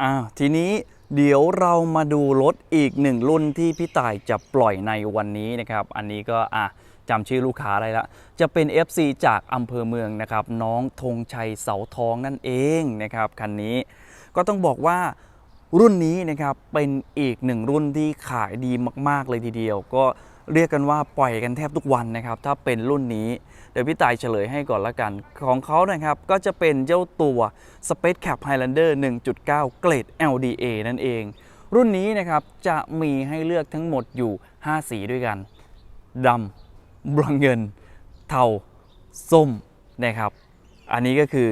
อ่าทีนี้เดี๋ยวเรามาดูรถอีกหนึ่งรุ่นที่พี่ต่ายจะปล่อยในวันนี้นะครับ อันนี้ก็อะจำชื่อลูกค้าได้ละ จะเป็น FC จากอำเภอเมืองนะครับ น้องธงชัยเสาทองนั่นเองนะครับคันนี้ก็ต้องบอกว่ารุ่นนี้นะครับเป็นอีกหนึ่งรุ่นที่ขายดีมาก ๆ เลยทีเดียว ก็ เรียกกันว่าปล่อยกันแทบทุกวันนะครับ ถ้าเป็นรุ่นนี้ เดี๋ยวพี่ต่ายเฉลยให้ก่อนละกัน ของเขานะครับ ก็จะเป็นเจ้าตัว Space Cap Highlander 1.9 เกรด LDA นั่นเอง รุ่นนี้นะครับ จะมีให้เลือกทั้งหมดอยู่ 5 สีด้วยกันดำบรอนเงิน เทา ส้มนะครับ อันนี้ก็คือ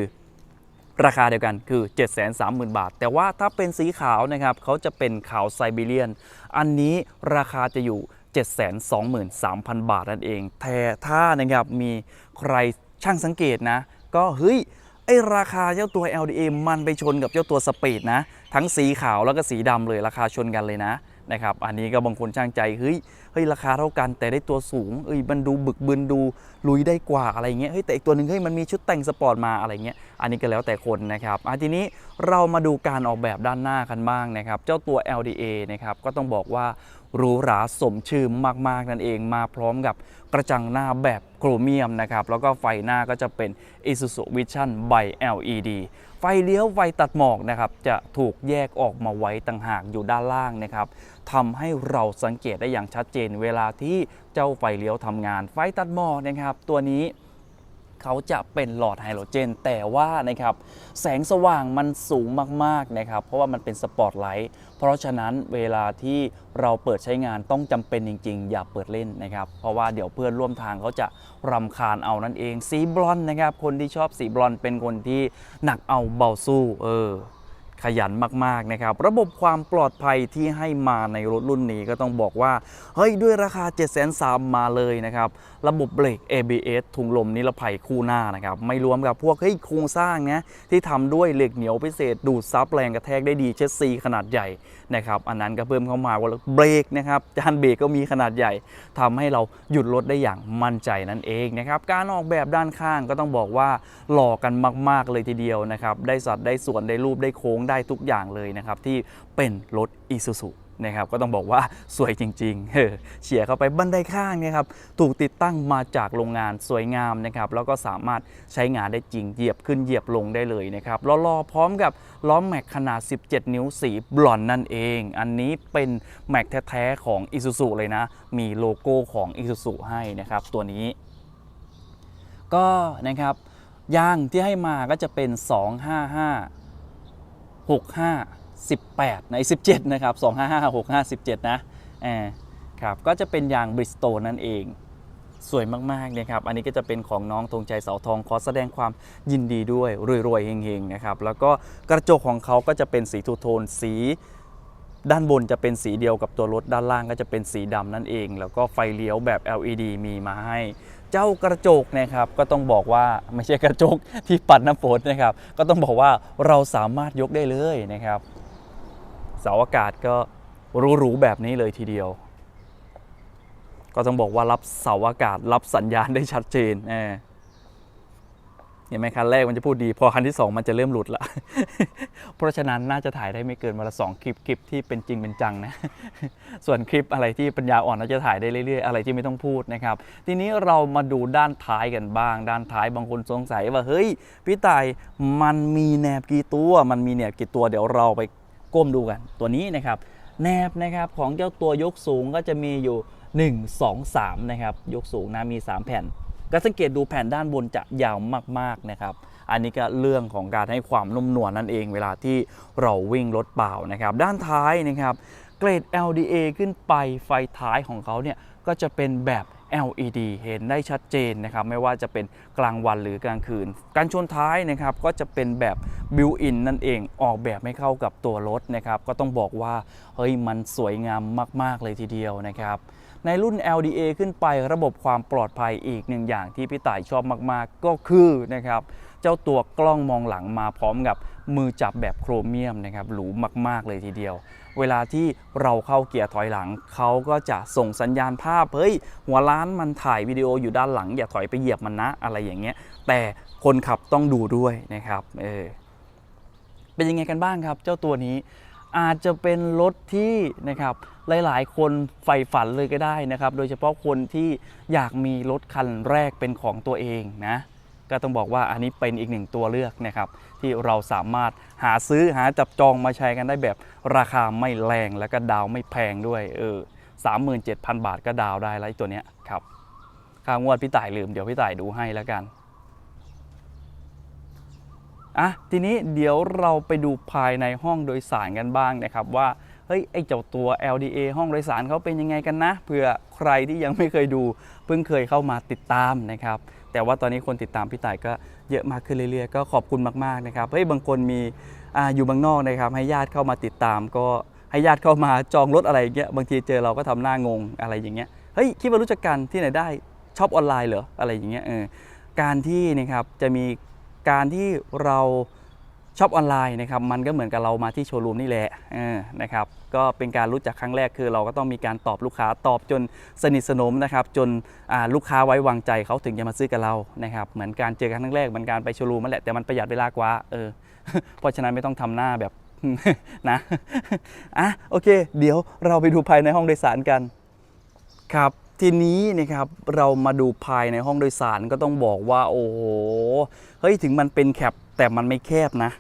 ราคาเดียวกันคือ 730,000 บาท แต่ว่าถ้าเป็นสีขาวนะครับเขาจะเป็นขาวไซบีเรียน อันนี้ราคาจะอยู่ 723,000 บาทนั่นเอง แต่ถ้านะครับมีใครช่างสังเกตนะ ก็เฮ้ยไอราคาเจ้าตัว LDA มันไปชนกับเจ้าตัวสปีดนะ ทั้งสีขาวแล้วก็สีดำเลยราคาชนกันเลยนะนะครับอันนี้ก็บางคนช่างใจเฮ้ยเฮ้ยราคาเท่ากันแต่ได้ตัวสูงเอ้ยมันดูบึกบึนดูลุยได้กว่าอะไรเงี้ยเฮ้ยแต่อีกตัวหนึ่งเฮ้ยมันมีชุดแต่งสปอร์ตมาอะไรเงี้ยอันนี้ก็แล้วแต่คนนะครับอะทีนี้เรามาดูการออกแบบด้านหน้ากันบ้างนะครับ เจ้าตัว LDA นะครับก็ต้องบอกว่า หรูหราสมชื่อมาก ๆ นั่นเองมาพร้อมกับกระจังหน้าแบบโครเมียมนะครับ แล้วก็ไฟหน้าก็จะเป็น Isuzu Vision by LED ไฟเลี้ยวไฟตัดหมอกนะครับ จะถูกแยกออกมาไว้ต่างหากอยู่ด้านล่างนะครับทำให้เราสังเกตได้อย่างชัดเจนเวลาที่เจ้าไฟเลี้ยวทำงานไฟตัดหมอกนะครับ ตัวนี้ เขาจะเป็นหลอดไฮโดรเจน แต่ว่านะครับแสงสว่างมันสูงมากๆนะครับเพราะว่ามันเป็นสปอตไลท์เพราะฉะนั้นเวลาที่เราเปิดใช้งานต้องจำเป็นจริง ๆ อย่าเปิดเล่นนะครับ เพราะว่าเดี๋ยวเพื่อนร่วมทางเขาจะรำคาญเอานั่นเองสีบลอนด์นะครับคนที่ชอบสีบลอนด์เป็นคนที่หนักเอาเบาสู้เออ ขยันมากๆนะครับ ระบบความปลอดภัยที่ให้มาในรถรุ่นนี้ก็ต้องบอกว่า เฮ้ย ด้วยราคา 7 3 0 0 0มาเลยนะครับ ระบบเบรก ABS ถุงลมนิรภัยคู่หน้านะครับ ไม่รวมกับพวกเฮ้ยโครงสร้างนะที่ทำด้วยเหล็กเหนียวพิเศษ ดูดซับแรงกระแทกได้ดีเชสซีขนาดใหญ่นะครับ อันนั้นก็เพิ่มเข้ามาว่าเบรกนะครับจานเบรกก็มีขนาดใหญ่ทำให้เราหยุดรถได้อย่างมั่นใจนั่นเองนะครับการออกแบบด้านข้างก็ต้องบอกว่าหล่อกันมาก ๆเลยทีเดียวนะครับได้สัดได้ส่วนได้รูปได้โค้งได้ทุกอย่างเลยนะครับที่เป็นรถอีซูซูนะครับก็ต้องบอกว่าสวยจริงๆเฉียเข้าไปบันไดข้างเนี่ยครับถูกติดตั้งมาจากโรงงานสวยงามนะครับแล้วก็สามารถใช้งานได้จริงเหยียบขึ้นเหยียบลงได้เลยนะครับล้อๆพร้อมกับล้อแม็กขนาด 17 นิ้วสีบลอนนั่นเอง อันนี้เป็นแม็กแท้ๆของ i s u z u เลยนะ มีโลโก้ของ i s u z u ให้นะครับตัวนี้ ก็นะครับยางที่ให้มาก็จะเป็น 255 65 18ใน17 นะครับ 255 65 17 นะแอบครับก็จะเป็นยางบริสโตนั่นเองสวยมากๆนะครับ อันนี้ก็จะเป็นของน้องธงใจเสาทองขอแสดงความยินดีด้วย รวยๆเฮงๆนะครับ แล้วก็กระจกของเขาก็จะเป็นสีทูโทนสี ด้านบนจะเป็นสีเดียวกับตัวรถ ด้านล่างก็จะเป็นสีดำนั่นเอง แล้วก็ไฟเลี้ยวแบบ LED มีมาให้ เจ้ากระจกนะครับก็ต้องบอกว่าไม่ใช่กระจกที่ปัดน้ำฝนนะครับ ก็ต้องบอกว่าเราสามารถยกได้เลยนะครับ เสาอากาศก็หรูๆแบบนี้เลยทีเดียว ก็ต้องบอกว่ารับเสาอากาศรับสัญญาณได้ชัดเจนนะ เห็นไหมคันแรกมันจะพูดดี พอคันที่ 2 มันจะเริ่มหลุดละ เพราะฉะนั้นน่าจะถ่ายได้ไม่เกินวันละสองคลิปคลิปที่เป็นจริงเป็นจังนะ ส่วนคลิปอะไรที่ปัญญาอ่อนเราจะถ่ายได้เรื่อยๆ อะไรที่ไม่ต้องพูดนะครับ ทีนี้เรามาดูด้านท้ายกันบ้าง ด้านท้ายบางคนสงสัยว่าเฮ้ยพี่ต่ายมันมีแหนบกี่ตัว มันมีแหนบกี่ตัวเดี๋ยวเราไปก้มดูกัน ตัวนี้นะครับแหนบนะครับของเจ้าตัวยกสูงก็จะมีอยู่ 1 2 3นะครับยกสูงนะมี 3 แผ่น ก็สังเกตดูแผ่นด้านบนจะยาวมากๆนะครับ อันนี้ก็เรื่องของการให้ความนุ่มนวลนั่นเองเวลาที่เราวิ่งรถเปล่านะครับ ด้านท้ายนะครับเกรด LDA ขึ้นไปไฟท้ายของเขาเนี่ยก็จะเป็นแบบ LED เห็นได้ชัดเจนนะครับ ไม่ว่าจะเป็นกลางวันหรือกลางคืน การชนท้ายนะครับก็จะเป็นแบบบิวอินนั่นเองออกแบบไม่เข้ากับตัวรถนะครับ ก็ต้องบอกว่าเฮ้ยมันสวยงามมาก ๆ เลยทีเดียวนะครับ ในรุ่น LDA ขึ้นไประบบความปลอดภัยอีกหนึ่งอย่างที่พี่ต่ายชอบมากๆ ก็คือนะครับเจ้าตัวกล้องมองหลังมาพร้อมกับมือจับแบบโครเมียมนะครับหรูมากๆเลยทีเดียว เวลาที่เราเข้าเกียร์ถอยหลัง เขาก็จะส่งสัญญาณภาพเฮ้ยหัวล้านมันถ่ายวิดีโออยู่ด้านหลัง อย่าถอยไปเหยียบมันนะอะไรอย่างเงี้ย แต่คนขับต้องดูด้วยนะครับเออเป็นยังไงกันบ้างครับ เจ้าตัวนี้ อาจจะเป็นรถที่นะครับหลายๆ คนใฝ่ฝันเลยก็ได้นะครับ โดยเฉพาะคนที่อยากมีรถคันแรกเป็นของตัวเองนะก็ต้องบอกว่าอันนี้เป็นอีกหนึ่งตัวเลือกนะครับ ที่เราสามารถหาซื้อหาจับจองมาใช้กันได้แบบราคาไม่แรงแล้วก็ดาวไม่แพงด้วยเออสามหมื่นเจ็ดพันบาทก็ดาวได้แล้วตัวเนี้ยครับค่างวดพี่ต่ายลืมเดี๋ยวพี่ต่ายดูให้แล้วกัน อะทีนี้เดี๋ยวเราไปดูภายในห้องโดยสารกันบ้างนะครับว่าเฮ้ยไอเจ้าตัว LDA ห้องโดยสารเขาเป็นยังไงกันนะเผื่อใครที่ยังไม่เคยดูเพิ่งเคยเข้ามาติดตามนะครับแต่ว่าตอนนี้คนติดตามพี่ต่ายก็เยอะมากขึ้นเรื่อยๆ ก็ขอบคุณมากๆนะครับเฮ้ยบางคนมีอาอยู่บางนอกนะครับให้ญาติเข้ามาติดตาม ก็ให้ญาติเข้ามาจองรถอะไรอย่างเงี้ยบางทีเจอเราก็ทำหน้างงอะไรอย่างเงี้ยเฮ้ยคิดว่ารู้จักกันที่ไหนได้ช็อปออนไลน์เหรออะไรอย่างเงี้ยเออการที่นะครับจะมี การที่เราช็อปออนไลน์นะครับมันก็เหมือนกับเรามาที่โชว์รูมนี่แหละนะครับก็เป็นการรู้จักครั้งแรกคือ เราก็ต้องมีการตอบลูกค้าตอบจนสนิทสนมนะครับจนลูกค้าไว้วางใจเขาถึงจะมาซื้อกับเรานะครับเหมือนการเจอกันครั้งแรกเหมือนการไปโชว์รูมนั่นแหละแต่มันประหยัดเวลากว่าเออเพราะฉะนั้นไม่ต้องทำหน้าแบบนะอะโอเค เดี๋ยวเราไปดูภายในห้องโดยสารกันครับ ทีนี้นะครับเรามาดูภายในห้องโดยสารก็ต้องบอกว่าโอ้โหเฮ้ยถึงมันเป็นแคปแต่มันไม่แคบนะ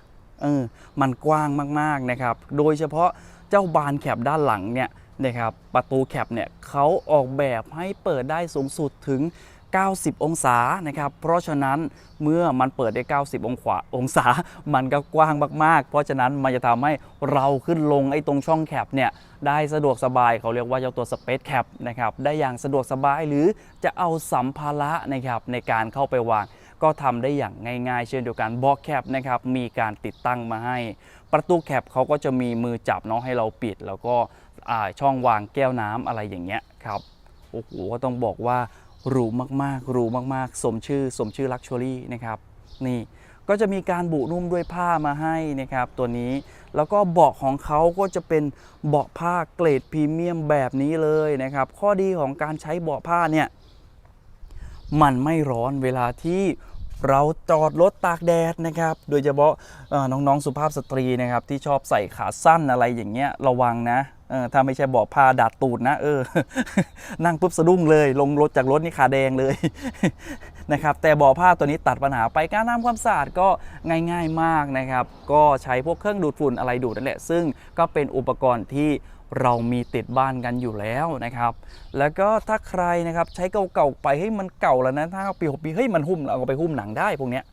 เออมันกว้างมากๆนะครับ โดยเฉพาะเจ้าบานแคปด้านหลังเนี่ยนะครับประตูแคปเนี่ยเขาออกแบบให้เปิดได้สูงสุดถึง 90 องศานะครับ เพราะฉะนั้นเมื่อมันเปิดได้ 90 องศาองศา มันก็กว้างมาก ๆ เพราะฉะนั้นมันจะทำให้เราขึ้นลงไอ้ตรงช่องแคปเนี่ยได้สะดวกสบายเขาเรียกว่าเจ้าตัว Space Cap นะครับได้อย่างสะดวกสบายหรือจะเอาสัมภาระนะครับในการเข้าไปวาง ก็ทำได้อย่างง่ายๆ เช่นเดียวกันบล็อกแคปนะครับมีการติดตั้งมาให้ ประตูแคปเขาก็จะมีมือจับเนาะให้เราปิด แล้วก็ช่องวางแก้วน้ำอะไรอย่างเงี้ยครับโอ้โหก็ต้องบอกว่า หรูมากๆหรูมากๆ สมชื่อสมชื่อลักชัวรี่นะครับนี่ก็จะมีการบุนุ่มด้วยผ้ามาให้นะครับ ตัวนี้แล้วก็เบาะของเขาก็จะเป็นเบาะผ้าเกรดพรีเมียมแบบนี้เลยนะครับ ข้อดีของการใช้เบาะผ้าเนี่ยมันไม่ร้อนเวลาที่เราจอดรถตากแดดนะครับ โดยเฉพาะน้องๆสุภาพสตรีนะครับที่ชอบใส่ขาสั้นอะไรอย่างเงี้ยระวังนะ ถ้าไม่ใช่บาะผ้าดัดตูดนะเออ นั่งปุ๊บสะดุ้งเลย ลงรถจากรถนี่ขาแดงเลยนะครับแต่บาะผ้าตัวนี้ตัดปัญหาไปการทำความสะอาดก็ง่าย ๆมากนะครับก็ใช้พวกเครื่องดูดฝุ่นอะไรดูดนั่นแหละ ซึ่งก็เป็นอุปกรณ์ที่เรามีติดบ้านกันอยู่แล้วนะครับ แล้วก็ถ้าใครนะครับใช้เก่าๆไปให้มันเก่าแล้วนะถ้าปีหกปีเฮ้ยมันหุ้มเราเอาไปหุ้มหนังได้พวกเนี้ย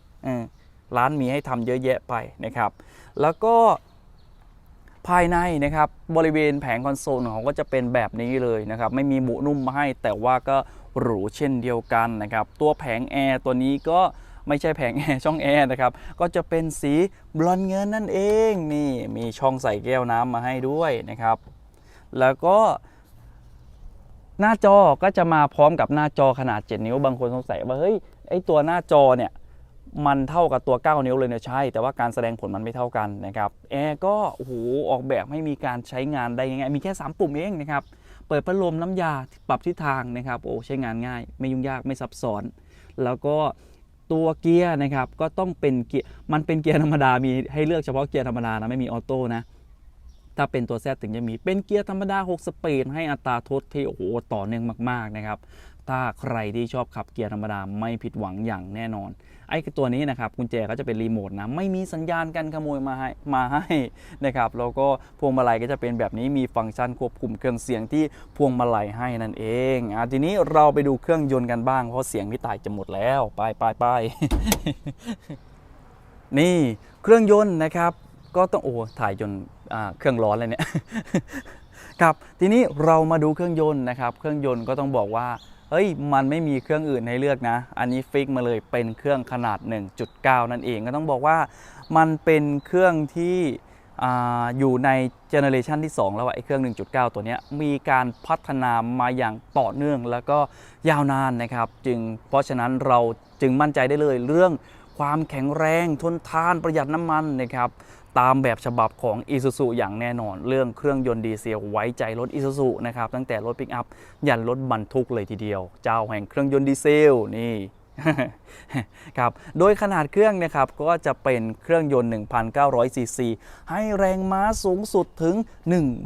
ร้านมีให้ทำเยอะแยะไปนะครับ แล้วก็ ภายในนะครับบริเวณแผงคอนโซลของเขาก็จะเป็นแบบนี้เลยนะครับไม่มีหมูนุ่มมาให้ แต่ว่าก็หรูเช่นเดียวกันนะครับตัวแผงแอร์ตัวนี้ก็ไม่ใช่แผงแอร์ช่องแอร์นะครับก็จะเป็นสีบลอนด์เงินนั่นเองนี่มีช่องใส่แก้วน้ำมาให้ด้วยนะครับ แล้วก็หน้าจอก็จะมาพร้อมกับหน้าจอขนาด 7 นิ้วบางคนสงสัยว่าเฮ้ยไอตัวหน้าจอเนี่ย มันเท่ากับตัว 9 นิ้วเลยเนี่ยใช่ แต่ว่าการแสดงผลมันไม่เท่ากันนะครับแอร์ก็โอ้โหออกแบบให้มีการใช้งานได้ง่ายๆมีแค่ 3 ปุ่มเองนะครับเปิดพัดลมน้ำยาปรับทิศทางนะครับโอ้ใช้งานง่าย ไม่ยุ่งยากไม่ซับซ้อน แล้วก็ตัวเกียร์นะครับก็ต้องเป็นเกียร์มันเป็นเกียร์ธรรมดามีให้เลือกเฉพาะเกียร์ธรรมดานะไม่มีออโต้นะถ้าเป็นตัว Z ถึงจะมีเป็นเกียร์ธรรมดา 6 สปีดให้อัตราทดที่โอ้โหต่อเนื่องมากๆนะครับ ถ้าใครที่ชอบขับเกียร์ธรรมดาไม่ผิดหวังอย่างแน่นอน ไอ้ตัวนี้นะครับกุญแจก็จะเป็นรีโมทนะ ไม่มีสัญญาณการขโมยมาให้มาให้นะครับแล้วก็พวงมาลัยก็จะเป็นแบบนี้มีฟังก์ชันควบคุมเครื่องเสียงที่พวงมาลัยให้นั่นเองอะทีนี้เราไปดูเครื่องยนต์กันบ้างเพราะเสียงพี่ต่ายจะหมดแล้วไปไปไปนี่เครื่องยนต์นะครับก็ต้องโอ้ถ่ายจนเครื่องร้อนเลยเนี่ยครับทีนี้เรามาดูเครื่องยนต์นะครับ เครื่องยนต์ก็ต้องบอกว่า เฮ้ยมันไม่มีเครื่องอื่นให้เลือกนะ อันนี้ฟิกมาเลยเป็นเครื่องขนาด 1.9 นั่นเองก็ต้องบอกว่ามันเป็นเครื่องที่อยู่ในเจเนอเรชันที่ 2 แล้วไอ้เครื่อง 1.9 ตัวนี้มีการพัฒนามาอย่างต่อเนื่องแล้วก็ยาวนานนะครับ จึงเพราะฉะนั้นเราจึงมั่นใจได้เลยเรื่อง ความแข็งแรงทนทานประหยัดน้ำมันนะครับตามแบบฉบับของ i s u z u อย่างแน่นอน เรื่องเครื่องยนต์ดีเซลไว้ใจรถ i s u z u นะครับตั้งแต่รถปิกอัพยันรถบรรทุกเลยทีเดียว เจ้าแห่งเครื่องยนต์ดีเซลนี่ครับโดยขนาดเครื่องนะครับก็จะเป็นเครื่องยนต์1,900ซีซีให้แรงม้าสูงสุดถึง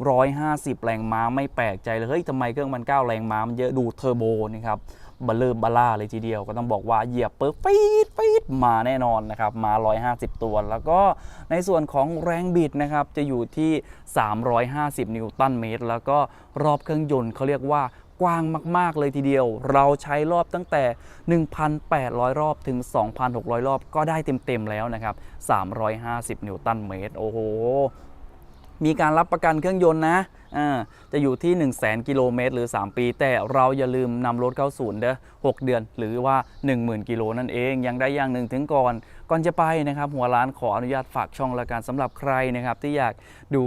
150 แรงม้าไม่แปลกใจเลยเฮ้ยทำไมเครื่องมัน9แรงม้ามันเยอะดูเทอร์โบนะครับ บลเลอร์บล่าเลยทีเดียว ก็ต้องบอกว่าเหยียบเปุ๊บปี๊ดปี๊ดมาแน่นอนนะครับ มา 150 ตัว แล้วก็ในส่วนของแรงบิดนะครับ จะอยู่ที่ 350 นิวตันเมตร แล้วก็รอบเครื่องยนต์เขาเรียกว่ากว้างมาก ๆ เลยทีเดียว เราใช้รอบตั้งแต่ 1,800 รอบถึง 2,600 รอบก็ได้เต็ม ๆ แล้วนะครับ 350 นิวตันเมตร โอ้โห มีการรับประกันเครื่องยนต์นะจะอยู่ที่ 1 0 0 0 0 0 กิโลเมตรหรือ 3 ปี แต่เราอย่าลืมนำรถเข้าศูนย์เด้อ6เดือน หรือว่า 10,000 กิโลนั่นเอง ยังได้อย่างหนึ่งถึงก่อน ก่อนจะไปนะครับ หัวร้านขออนุญาตฝากช่องละกันสำหรับใครนะครับ ที่อยากดู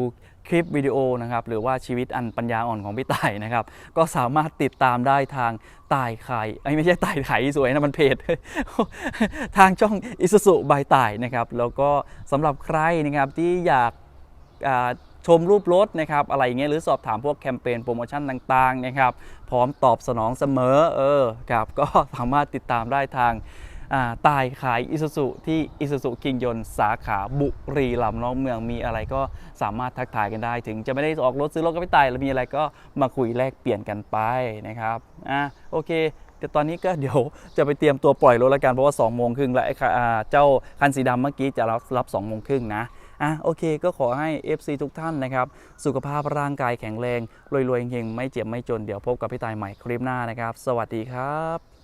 คลิปวิดีโอนะครับหรือว่าชีวิตอันปัญญาอ่อนของพี่ต่ายนะครับ ก็สามารถติดตามได้ทางต่ายไข่ไม่ใช่ต่ายไข่สวยนะมันเพจ ทางช่องอิสุสุบายต่ายนะครับ แล้วก็สำหรับใครนะครับที่อยาก ชมรูปรถนะครับอะไรอย่างเงี้ยหรือสอบถามพวกแคมเปญโปรโมชั่นต่างๆนะครับพร้อมตอบสนองเสมอเออครับก็สามารถติดตามได้ทางาตายขายอิสุสุที่อิสุสุคิงยนสาขาบุรีรัมย์นอกเมืองมีอะไรก็สามารถทักทายกันได้ ถึงจะไม่ได้ออกรถซื้อรถก็ไม่ตายแล้วมีอะไรก็มาคุยแลกเปลี่ยนกันไปนะครับอะโอเคแต่ตอนนี้ก็เดี๋ยวจะไปเตรียมตัวปล่อยรถแล้วกันเพราะว่า2โมงครึ่งแล้วเจ้าคันสีดำเมื่อกี้จะรับรับ2โมงครึ่งนะ อะโอเค ก็ขอให้ FC ทุกท่านนะครับสุขภาพร่างกายแข็งแรงรวยๆเฮงๆไม่เจ็บไม่จนเดี๋ยวพบกับพี่ตายใหม่คลิปหน้านะครับ สวัสดีครับ